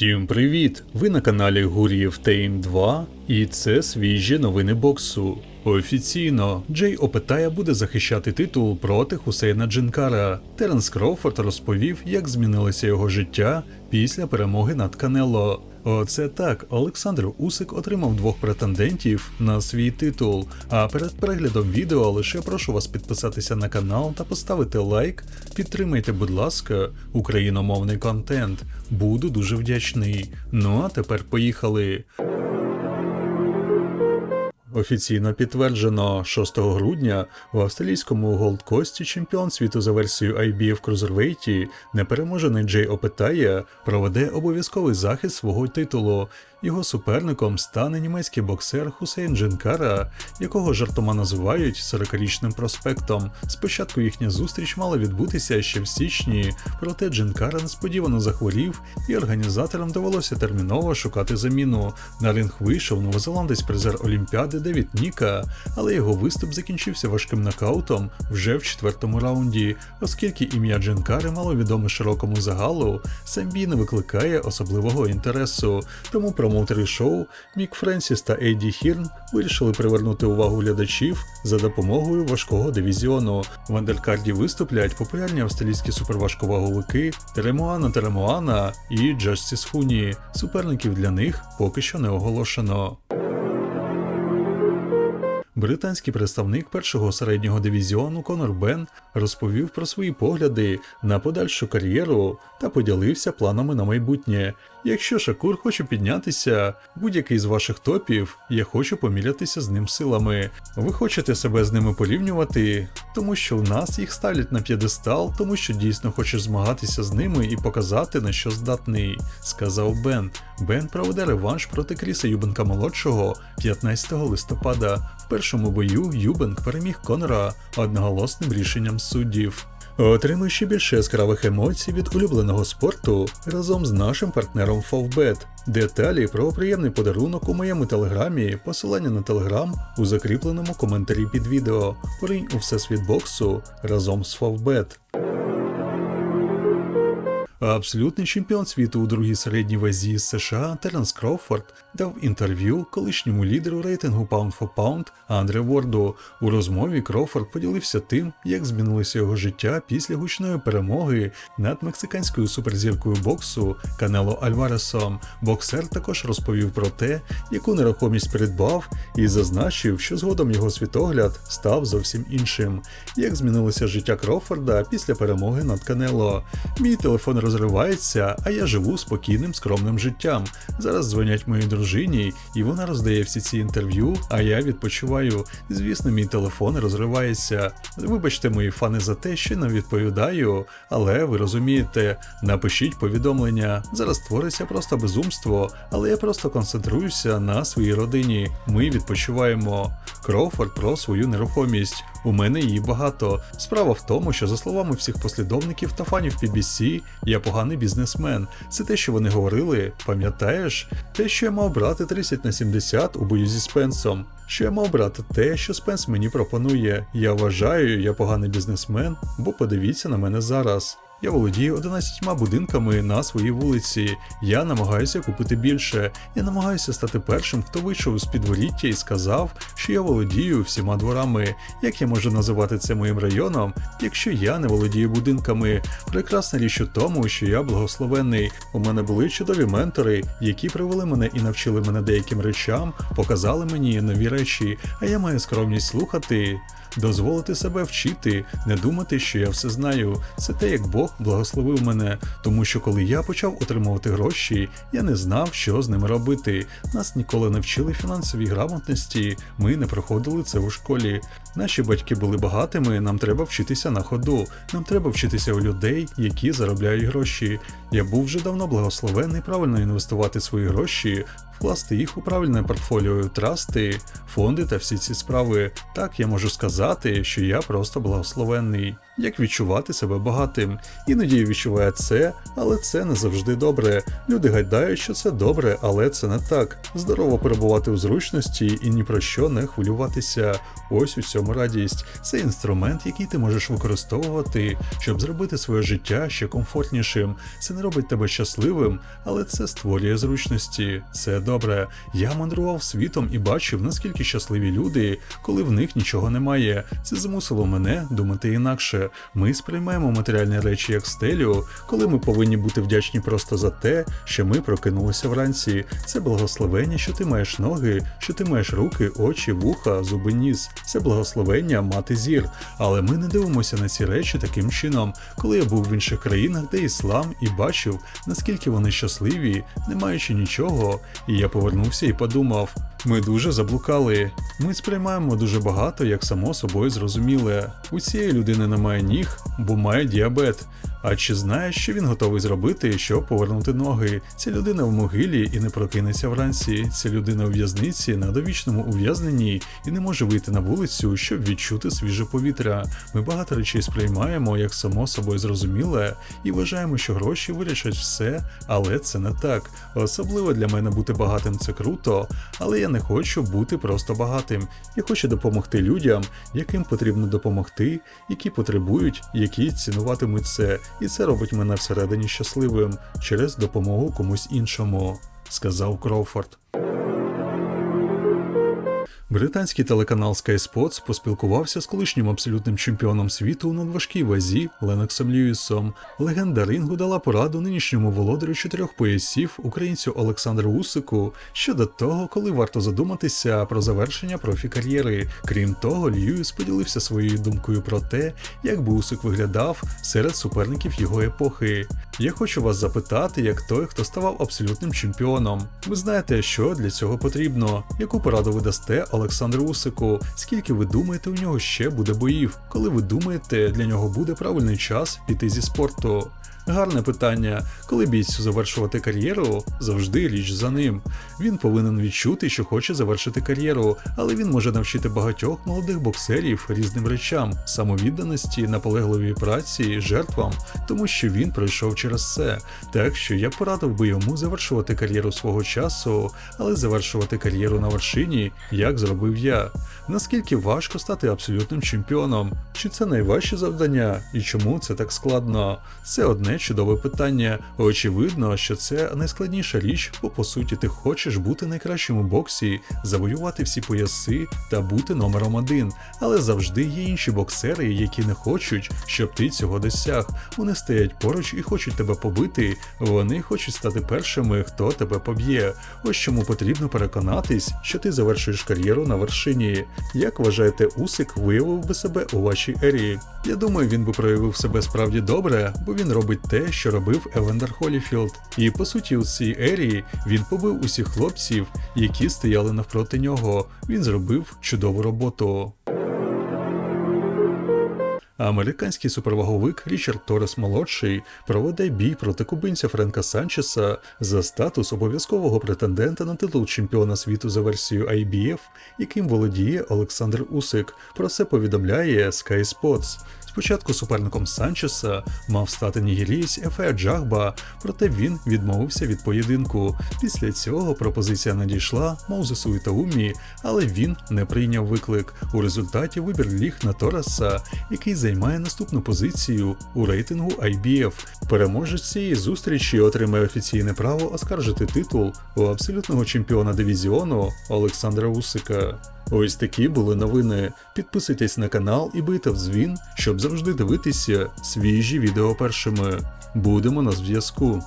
Всім привіт! Ви на каналі Гурів Тейм 2 і це свіжі новини боксу. Офіційно Джей Опетая буде захищати титул проти Хусейна Джинкара. Теренс Кроуфорд розповів, як змінилося його життя після перемоги над Канело. Оце так, Олександр Усик отримав двох претендентів на свій титул. А перед переглядом відео лише прошу вас підписатися на канал та поставити лайк. Підтримайте, будь ласка, україномовний контент. Буду дуже вдячний. Ну а тепер поїхали. Офіційно підтверджено 6 грудня в австралійському Голдкості чемпіон світу за версією IBF Крузервейті непереможений Джей Опетая проведе обов'язковий захист свого титулу. Його суперником стане німецький боксер Хусейн Джинкара, якого жартома називають 40-річним проспектом. Спочатку їхня зустріч мала відбутися ще в січні, проте Джинкара несподівано захворів, і організаторам довелося терміново шукати заміну. На ринг вийшов новозеландець призер Олімпіади Девід Ніка, але його виступ закінчився важким нокаутом вже в четвертому раунді, оскільки ім'я Джинкари мало відоме широкому загалу, сам бій не викликає особливого інтересу. Тому промоутери шоу Мік Френсіс та Ейді Хірн вирішили привернути увагу глядачів за допомогою важкого дивізіону. В андеркарді виступлять популярні австралійські суперважковаговики Теремуана Теремуана і Джастіс Хуні. Суперників для них поки що не оголошено. Британський представник першого середнього дивізіону Конор Бен розповів про свої погляди на подальшу кар'єру та поділився планами на майбутнє. Якщо Шакур хоче піднятися, будь-який з ваших топів, я хочу помірятися з ним силами. Ви хочете себе з ними порівнювати, тому що у нас їх ставлять на п'єдестал, тому що дійсно хочеш змагатися з ними і показати на що здатний, сказав Бен. Бен проведе реванш проти Кріса Юбенка молодшого 15 листопада. В першому бою Юбенк переміг Конора одноголосним рішенням суддів. Отримуй ще більше яскравих емоцій від улюбленого спорту разом з нашим партнером Favbet. Деталі про приємний подарунок у моєму телеграмі, посилання на телеграм у закріпленому коментарі під відео. Поринь у всесвіт боксу разом з Favbet. Абсолютний чемпіон світу у другій середній вазі з США Теренс Кроуфорд дав інтерв'ю колишньому лідеру рейтингу Pound for Pound Андре Ворду. У розмові Кроуфорд поділився тим, як змінилося його життя після гучної перемоги над мексиканською суперзіркою боксу Канело Альваресом. Боксер також розповів про те, яку нерухомість придбав, і зазначив, що згодом його світогляд став зовсім іншим. Як змінилося життя Кроуфорда після перемоги над Канело. Мій телефон розривається, а я живу спокійним, скромним життям. Зараз дзвонять моїй дружині, і вона роздає всі ці інтерв'ю, а я відпочиваю. Звісно, мій телефон розривається. Вибачте, мої фани, за те, що не відповідаю, але ви розумієте, напишіть повідомлення. Зараз твориться просто безумство, але я просто концентруюся на своїй родині. Ми відпочиваємо. Кроуфорд про свою нерухомість. У мене її багато. Справа в тому, що за словами всіх послідовників та фанів PBC, я поганий бізнесмен. Це те, що вони говорили, пам'ятаєш? Те, що я мав брати 30 на 70 у бою зі Спенсом. Що я мав брати те, що Спенс мені пропонує. Я вважаю, я поганий бізнесмен, бо подивіться на мене зараз. Я володію 11 будинками на своїй вулиці. Я намагаюся купити більше. Я намагаюся стати першим, хто вийшов з підворіття і сказав, що я володію всіма дворами. Як я можу називати це моїм районом, якщо я не володію будинками? Прекрасна річ у тому, що я благословений. У мене були чудові ментори, які привели мене і навчили мене деяким речам, показали мені нові речі, а я маю скромність слухати. Дозволити себе вчити, не думати, що я все знаю. Це те, як Бог благословив мене, тому що коли я почав отримувати гроші, я не знав, що з ними робити. Нас ніколи не вчили фінансовій грамотності, ми не проходили це у школі. Наші батьки були багатими, нам треба вчитися на ходу, нам треба вчитися у людей, які заробляють гроші. Я був вже давно благословений правильно інвестувати свої гроші, вкласти їх у правильне портфоліо, трасти, фонди та всі ці справи. Так я можу сказати, що я просто благословенний. Як відчувати себе багатим? Іноді я відчуваю це, але це не завжди добре. Люди гадають, що це добре, але це не так. Здорово перебувати у зручності і ні про що не хвилюватися. Ось у цьому радість. Це інструмент, який ти можеш використовувати, щоб зробити своє життя ще комфортнішим. Це не робить тебе щасливим, але це створює зручності. Це добре. Я мандрував світом і бачив, наскільки щасливі люди, коли в них нічого немає. Це змусило мене думати інакше. Ми сприймаємо матеріальні речі як стелю, коли ми повинні бути вдячні просто за те, що ми прокинулися вранці. Це благословення, що ти маєш ноги, що ти маєш руки, очі, вуха, зуби, ніс. Це благословення мати зір. Але ми не дивимося на ці речі таким чином. Коли я був в інших країнах, де іслам, і бачив, наскільки вони щасливі, не маючи нічого, і я повернувся і подумав: ми дуже заблукали. Ми сприймаємо дуже багато, як само собою зрозуміле. У цієї людини немає ніг, бо має діабет. А чи знає, що він готовий зробити, щоб повернути ноги? Ця людина в могилі і не прокинеться вранці. Ця людина у в'язниці на довічному ув'язненні і не може вийти на вулицю, щоб відчути свіже повітря. Ми багато речей сприймаємо як само собою зрозуміле і вважаємо, що гроші вирішать все, але це не так. Особливо для мене бути багатим це круто, але я не хочу бути просто багатим. Я хочу допомогти людям, яким потрібно допомогти, які потребують, які цінуватимуть це, і це робить мене всередині щасливим через допомогу комусь іншому, сказав Кроуфорд. Британський телеканал Sky Sports поспілкувався з колишнім абсолютним чемпіоном світу у надважкій вазі Леноксом Льюісом. Легенда рингу дала пораду нинішньому володарю чотирьох поясів українцю Олександру Усику щодо того, коли варто задуматися про завершення профі-кар'єри. Крім того, Льюіс поділився своєю думкою про те, як би Усик виглядав серед суперників його епохи. Я хочу вас запитати, як той, хто ставав абсолютним чемпіоном. Ви знаєте, що для цього потрібно, яку пораду ви дасте Олександру Усику, скільки ви думаєте, у нього ще буде боїв, коли ви думаєте, для нього буде правильний час піти зі спорту? Гарне питання. Коли бійцю завершувати кар'єру, завжди річ за ним. Він повинен відчути, що хоче завершити кар'єру, але він може навчити багатьох молодих боксерів різним речам, самовідданості, наполегливій праці, жертвам, тому що він пройшов через це. Так що я порадив би йому завершувати кар'єру свого часу, але завершувати кар'єру на вершині, як зробив я. Наскільки важко стати абсолютним чемпіоном? Чи це найважче завдання? І чому це так складно? Це одне чудове питання. Очевидно, що це найскладніша річ, бо по суті ти хочеш бути найкращим у боксі, завоювати всі пояси та бути номером один. Але завжди є інші боксери, які не хочуть, щоб ти цього досяг. Вони стоять поруч і хочуть тебе побити. Вони хочуть стати першими, хто тебе поб'є. Ось чому потрібно переконатись, що ти завершуєш кар'єру на вершині. Як вважаєте, Усик виявив би себе у вашій ері? Я думаю, він би проявив себе справді добре, бо він робить те, що робив Евендер Холіфілд. І по суті, у цій ерії він побив усіх хлопців, які стояли навпроти нього. Він зробив чудову роботу. Американський суперваговик Річард Торрес молодший проведе бій проти кубинця Френка Санчеса за статус обов'язкового претендента на титул чемпіона світу за версією IBF, яким володіє Олександр Усик. Про це повідомляє Sky Sports. Спочатку суперником Санчеса мав стати нігерієць Ефе Джагба, проте він відмовився від поєдинку. Після цього пропозиція надійшла Моузесу Ітаумі, але він не прийняв виклик. У результаті вибір ліг на Торреса, який займає наступну позицію у рейтингу IBF. Переможець цієї зустрічі отримає офіційне право оскаржити титул у абсолютного чемпіона дивізіону Олександра Усика. Ось такі були новини. Підписуйтесь на канал і бийте в дзвін, завжди дивитися свіжі відео першими. Будемо на зв'язку.